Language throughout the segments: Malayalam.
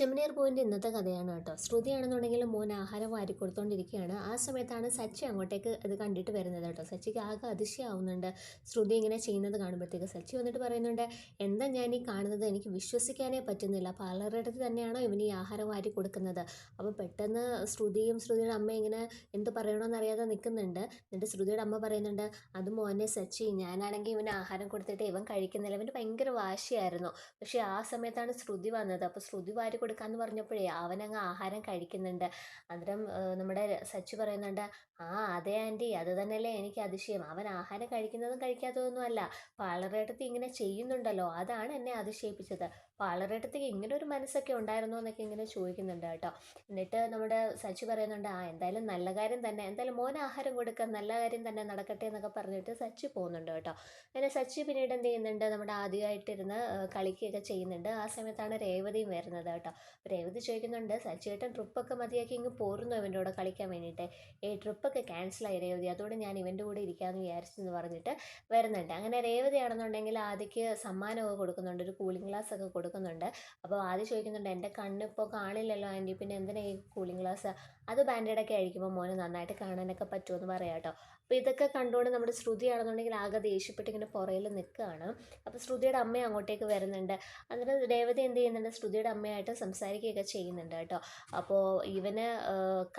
ചെമ്മനീർ പൂവിന്റെ ഇന്നത്തെ കഥയാണ് കേട്ടോ. ശ്രുതിയാണെന്നുണ്ടെങ്കിൽ മോൻ ആഹാരം വാരി കൊടുത്തോണ്ടിരിക്കുകയാണ് ആ സമയത്താണ് സച്ചി അങ്ങോട്ടേക്ക് അത് കണ്ടിട്ട് വരുന്നത് കേട്ടോ. സച്ചിക്ക് ആകെ അതിശയാവുന്നുണ്ട്. ശ്രുതി ഇങ്ങനെ ചെയ്യുന്നത് കാണുമ്പോഴത്തേക്ക് സച്ചി വന്നിട്ട് പറയുന്നുണ്ട് എന്താ ഞാൻ ഈ കാണുന്നത്? എനിക്ക് വിശ്വസിക്കാനേ പറ്റുന്നില്ല. പാർലറുടെ തന്നെയാണോ ഇവന് ഈ ആഹാരം വാരി കൊടുക്കുന്നത് അപ്പോൾ പെട്ടെന്ന് ശ്രുതിയും ശ്രുതിയുടെ അമ്മ ഇങ്ങനെ എന്ത് പറയണമെന്ന് അറിയാതെ നിൽക്കുന്നുണ്ട്. എന്നിട്ട് ശ്രുതിയുടെ അമ്മ പറയുന്നുണ്ട് അത് മോനെ സച്ചി ഞാനാണെങ്കിൽ ഇവന് ആഹാരം കൊടുത്തിട്ട് ഇവൻ കഴിക്കുന്നില്ല. ഇവന് ഭയങ്കര വാശിയായിരുന്നു. പക്ഷേ ആ സമയത്താണ് ശ്രുതി വന്നത്. അപ്പോൾ ശ്രുതി വാരി കൊടുക്കാന്ന് പറഞ്ഞപ്പോഴേ അവനങ്ങ് ആഹാരം കഴിക്കുന്നുണ്ട്. അന്നേരം നമ്മുടെ സച്ചി പറയുന്നുണ്ട് ആ അതെ ആന്റി അത് തന്നെയല്ലേ എനിക്ക് അതിശയം. അവൻ ആഹാരം കഴിക്കുന്നതും കഴിക്കാത്തതൊന്നും അല്ല. പാളറേട്ടത്തി ഇങ്ങനെ ചെയ്യുന്നുണ്ടല്ലോ. അതാണ് എന്നെ അതിശയിപ്പിച്ചത്. പാളറേട്ടത്തിക്ക് ഇങ്ങനെ ഒരു മനസ്സൊക്കെ ഉണ്ടായിരുന്നു എന്നൊക്കെ ഇങ്ങനെ ചോദിക്കുന്നുണ്ട് കേട്ടോ. എന്നിട്ട് നമ്മുടെ സച്ചി പറയുന്നുണ്ട് ആ എന്തായാലും നല്ല കാര്യം തന്നെ. എന്തായാലും മോൻ ആഹാരം കൊടുക്കുക നല്ല കാര്യം തന്നെ നടക്കട്ടെ എന്നൊക്കെ പറഞ്ഞിട്ട് സച്ചി പോകുന്നുണ്ട് കേട്ടോ. അങ്ങനെ സച്ചി പിന്നീട് എന്ത് ചെയ്യുന്നുണ്ട് നമ്മുടെ ആദ്യമായിട്ടിരുന്ന് കളിക്കുകയൊക്കെ ചെയ്യുന്നുണ്ട്. ആ സമയത്താണ് രേവതിയും വരുന്നത് കേട്ടോ. രേവതി ചോദിക്കുന്നുണ്ട് സച്ചിയേട്ടൻ ട്രിപ്പൊക്കെ മതിയാക്കി ഇങ്ങ് പോരുന്നു ഇവന്റെ കൂടെ കളിക്കാൻ വേണ്ടിയിട്ട്? ഏ ട്രിപ്പൊക്കെ ക്യാൻസലായി രേവതി. അതുകൊണ്ട് ഞാൻ ഇവന്റെ കൂടെ ഇരിക്കാമെന്ന് വിചാരിച്ചെന്ന് പറഞ്ഞിട്ട് വരുന്നുണ്ട്. അങ്ങനെ രേവതി ആണെന്നുണ്ടെങ്കിൽ ആദ്യക്ക് സമ്മാനമൊക്കെ കൊടുക്കുന്നുണ്ട് ഒരു കൂളിംഗ് ഗ്ലാസ് ഒക്കെ കൊടുക്കുന്നുണ്ട്. അപ്പോൾ ആദ്യം ചോദിക്കുന്നുണ്ട് എന്റെ കണ്ണിപ്പോൾ കാണില്ലല്ലോ ആന്റി പിന്നെ എന്തിനാ ഈ കൂളിംഗ് ഗ്ലാസ് അത് ബാൻഡേഡൊക്കെ അഴിക്കുമ്പോൾ മോനെ നന്നായിട്ട് കാണാനൊക്കെ പറ്റുമെന്ന് പറയാം കേട്ടോ. അപ്പോൾ ഇതൊക്കെ കണ്ടുകൊണ്ട് നമ്മുടെ ശ്രുതിയാണെന്നുണ്ടെങ്കിൽ ആകെ ദേഷ്യപ്പെട്ട് ഇങ്ങനെ പുറയിൽ നിൽക്കുകയാണ്. അപ്പോൾ ശ്രുതിയുടെ അമ്മ അങ്ങോട്ടേക്ക് വരുന്നുണ്ട്. അന്നേരം രേവതി എന്ത് ചെയ്യുന്നുണ്ട്? ശ്രുതിയുടെ അമ്മയായിട്ട് സംസാരിക്കുകയൊക്കെ ചെയ്യുന്നുണ്ട് കേട്ടോ. അപ്പോൾ ഇവന്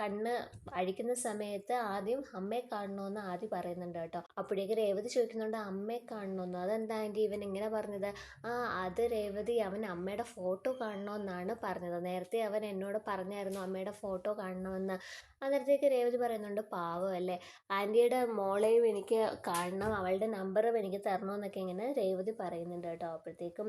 കണ്ണ് അഴിക്കുന്ന സമയത്ത് ആദ്യം അമ്മയെ കാണണമെന്ന് ആദ്യം പറയുന്നുണ്ട് കേട്ടോ. അപ്പോഴേക്ക് രേവതി ചോദിക്കുന്നുണ്ട് അമ്മയെ കാണണമെന്ന് അതെന്താ ആന്റി ഇവൻ ഇങ്ങനെ പറഞ്ഞത്? ആ അത് രേവതി അവൻ അമ്മയുടെ ഫോട്ടോ കാണണമെന്നാണ് പറഞ്ഞത്. നേരത്തെ അവൻ എന്നോട് പറഞ്ഞായിരുന്നു അമ്മയുടെ ഫോട്ടോ കാണണമെന്ന് അന്നേരത്തേക്ക് രേവതി പറയുന്നുണ്ട് പാവം അല്ലേ? ആന്റിയുടെ മോളെയും എനിക്ക് കാണണം അവളുടെ നമ്പറും എനിക്ക് തരണമെന്നൊക്കെ ഇങ്ങനെ രേവതി പറയുന്നുണ്ട് കേട്ടോ. അപ്പോഴത്തേക്കും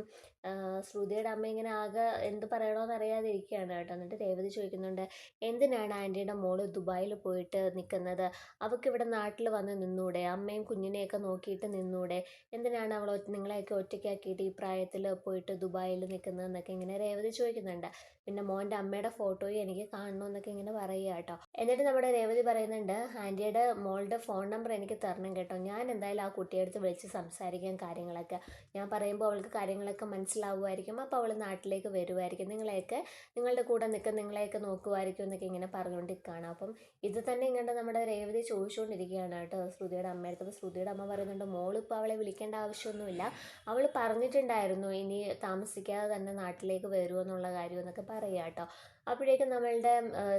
ശ്രുതിയുടെ അമ്മ ഇങ്ങനെ ആകെ എന്ത് പറയണമെന്ന് അറിയാതെ ഇരിക്കുകയാണ് കേട്ടോ. എന്നിട്ട് രേവതി ചോദിക്കുന്നുണ്ട് എന്തിനാണ് ആന്റിയുടെ മോൾ ദുബായിൽ പോയിട്ട് നിൽക്കുന്നത് അവൾക്ക് ഇവിടെ നാട്ടിൽ വന്ന് നിന്നൂടെ? അമ്മയും കുഞ്ഞിനെയൊക്കെ നോക്കിയിട്ട് നിന്നൂടെ? എന്തിനാണ് അവൾ നിങ്ങളെയൊക്കെ ഒറ്റയ്ക്കാക്കിയിട്ട് ഈ പ്രായത്തിൽ പോയിട്ട് ദുബായിൽ നിൽക്കുന്നതെന്നൊക്കെ ഇങ്ങനെ രേവതി ചോദിക്കുന്നുണ്ട്. പിന്നെ മോന്റെ അമ്മയുടെ ഫോട്ടോയും എനിക്ക് കാണണമെന്നൊക്കെ ഇങ്ങനെ പറയുക കേട്ടോ. എന്നിട്ട് നമ്മുടെ രേവതി പറയുന്നുണ്ട് ആന്റിയുടെ മോളുടെ ഫോൺ നമ്പർ എനിക്ക് തരണം കേട്ടോ. ഞാൻ എന്തായാലും ആ കുട്ടിയെടുത്ത് വിളിച്ച് സംസാരിക്കാം കാര്യങ്ങളൊക്കെ. ഞാൻ പറയുമ്പോൾ അവൾക്ക് കാര്യങ്ങളൊക്കെ മനസ്സിലാവുമായിരിക്കും. അപ്പോൾ അവൾ നാട്ടിലേക്ക് വരുമായിരിക്കും. നിങ്ങളെയൊക്കെ നിങ്ങളുടെ കൂടെ നിൽക്കും നിങ്ങളെയൊക്കെ നോക്കുമായിരിക്കും എന്നൊക്കെ ഇങ്ങനെ പറഞ്ഞുകൊണ്ടിരിക്കുകയാണ്. അപ്പം ഇത് തന്നെ ഇങ്ങോട്ട് നമ്മുടെ രേവതി ചോദിച്ചുകൊണ്ടിരിക്കുകയാണ് കേട്ടോ ശ്രുതിയുടെ അമ്മയടുത്ത് അപ്പോൾ ശ്രുതിയുടെ അമ്മ പറയുന്നുണ്ട് മോളിപ്പോൾ അവളെ വിളിക്കേണ്ട ആവശ്യമൊന്നുമില്ല. അവൾ പറഞ്ഞിട്ടുണ്ടായിരുന്നു ഇനി താമസിക്കാതെ തന്നെ നാട്ടിലേക്ക് വരുമെന്നുള്ള കാര്യം എന്നൊക്കെ പറയുക കേട്ടോ. അപ്പോഴേക്കും നമ്മളുടെ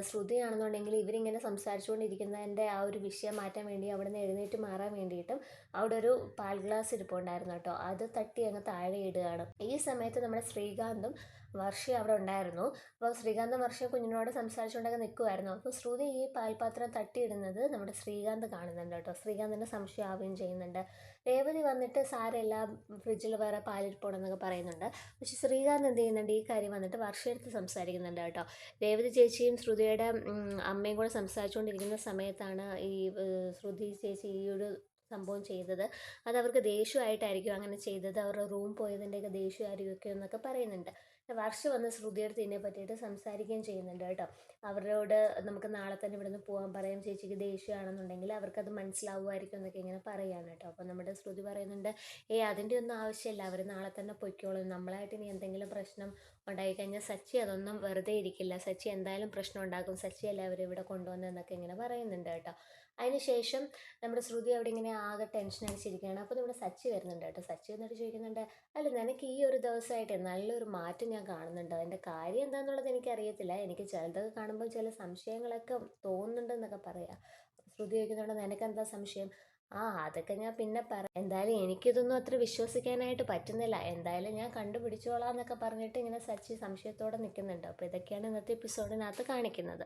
ശ്രുതിയാണെന്നുണ്ടെങ്കിൽ ഇവരിങ്ങനെ സംസാരിച്ചുകൊണ്ടിരിക്കുന്നതിന്റെ ആ ഒരു വിഷയം മാറ്റാൻ വേണ്ടി അവിടെ നിന്ന് എഴുന്നേറ്റ് മാറാൻ വേണ്ടിയിട്ടും അവിടെ ഒരു പാൽ ഗ്ലാസ് ഇരിപ്പുണ്ടായിരുന്നു കേട്ടോ. അത് തട്ടി അങ്ങ് താഴെ ഇടുകയാണ്. ഈ സമയത്ത് നമ്മുടെ ശ്രീകാന്തും വർഷ അവിടെ ഉണ്ടായിരുന്നു. അപ്പോൾ ശ്രീകാന്ത് വർഷ കുഞ്ഞിനോട് സംസാരിച്ചുകൊണ്ടൊക്കെ നിൽക്കുമായിരുന്നു അപ്പോൾ ശ്രുതി ഈ പാൽപാത്രം തട്ടിയിടുന്നത് നമ്മുടെ ശ്രീകാന്ത് കാണുന്നുണ്ട് കേട്ടോ. സംശയം ആവുകയും ചെയ്യുന്നുണ്ട്. രേവതി വന്നിട്ട് സാരമില്ല ഫ്രിഡ്ജിൽ വേറെ പാലിരിപ്പുണ്ടെന്നൊക്കെ പറയുന്നുണ്ട്. പക്ഷേ ശ്രീകാന്ത് എന്ത് ചെയ്യുന്നുണ്ട്? ഈ കാര്യം വന്നിട്ട് വർഷയെടുത്ത് സംസാരിക്കുന്നുണ്ട് കേട്ടോ. രേവതി ചേച്ചിയും ശ്രുതിയുടെ അമ്മയും കൂടെ സംസാരിച്ചുകൊണ്ടിരിക്കുന്ന സമയത്താണ് ഈ ശ്രുതി ചേച്ചി ഈ ഒരു സംഭവം ചെയ്തത്. അത് അവർക്ക് ദേഷ്യമായിട്ടായിരിക്കും അങ്ങനെ ചെയ്തത്. അവരുടെ റൂം പോയതിന്റെയൊക്കെ ദേഷ്യമായിരിക്കും എന്നൊക്കെ പറയുന്നുണ്ട്. വർഷ വന്ന് ശ്രുതിയുടെ ഇതിനെ പറ്റിയിട്ട് സംസാരിക്കുകയും ചെയ്യുന്നുണ്ട് കേട്ടോ. അവരോട് നമുക്ക് നാളെ തന്നെ ഇവിടുന്ന് പോകാൻ പറയാം. ചേച്ചിക്ക് ദേഷ്യമാണെന്നുണ്ടെങ്കിൽ അവർക്കത് മനസ്സിലാവുമായിരിക്കും എന്നൊക്കെ ഇങ്ങനെ പറയുകയാണ് കേട്ടോ. അപ്പോൾ നമ്മുടെ ശ്രുതി പറയുന്നുണ്ട് ഏ അതിന്റെ ഒന്നും ആവശ്യമില്ല. അവർ നാളെ തന്നെ പൊയ്ക്കോളും. നമ്മളായിട്ട് ഇനി എന്തെങ്കിലും പ്രശ്നം ഉണ്ടായിക്കഴിഞ്ഞാൽ സച്ചി അതൊന്നും വെറുതെ ഇരിക്കില്ല. സച്ചി എന്തായാലും പ്രശ്നം ഉണ്ടാക്കും. സച്ചി എല്ലാവരും ഇവിടെ കൊണ്ടുവന്നതെന്നൊക്കെ ഇങ്ങനെ പറയുന്നുണ്ട് കേട്ടോ. അതിനുശേഷം നമ്മുടെ ശ്രുതി അവിടെ ഇങ്ങനെ ആകെ ടെൻഷൻ അടിച്ചിരിക്കുകയാണ്. അപ്പോൾ നമ്മുടെ സച്ചി വരുന്നുണ്ട് കേട്ടോ. സച്ചി എന്നിട്ട് ചോദിക്കുന്നുണ്ട് അല്ല നിനക്ക് ഈ ഒരു ദിവസമായിട്ട് നല്ലൊരു മാറ്റം ഞാൻ കാണുന്നുണ്ട്? അതിന്റെ കാര്യം എന്താണെന്നുള്ളത് എനിക്ക് എനിക്കറിയത്തില്ല എനിക്ക് ചിലതൊക്കെ കാണുമ്പോൾ ചില സംശയങ്ങളൊക്കെ തോന്നുന്നുണ്ടെന്നൊക്കെ പറയാം. ശ്രുതി ചോദിക്കുന്നുണ്ട് നിനക്കെന്താ സംശയം? ആ അതൊക്കെ ഞാൻ പിന്നെ പറയാം എന്തായാലും എനിക്കിതൊന്നും അത്ര വിശ്വസിക്കാനായിട്ട് പറ്റുന്നില്ല. എന്തായാലും ഞാൻ കണ്ടുപിടിച്ചോളാം എന്നൊക്കെ പറഞ്ഞിട്ട് ഇങ്ങനെ സച്ചി സംശയത്തോടെ നിൽക്കുന്നുണ്ട് അപ്പോൾ ഇതൊക്കെയാണ് ഇന്നത്തെ എപ്പിസോഡിനകത്ത് കാണിക്കുന്നത്.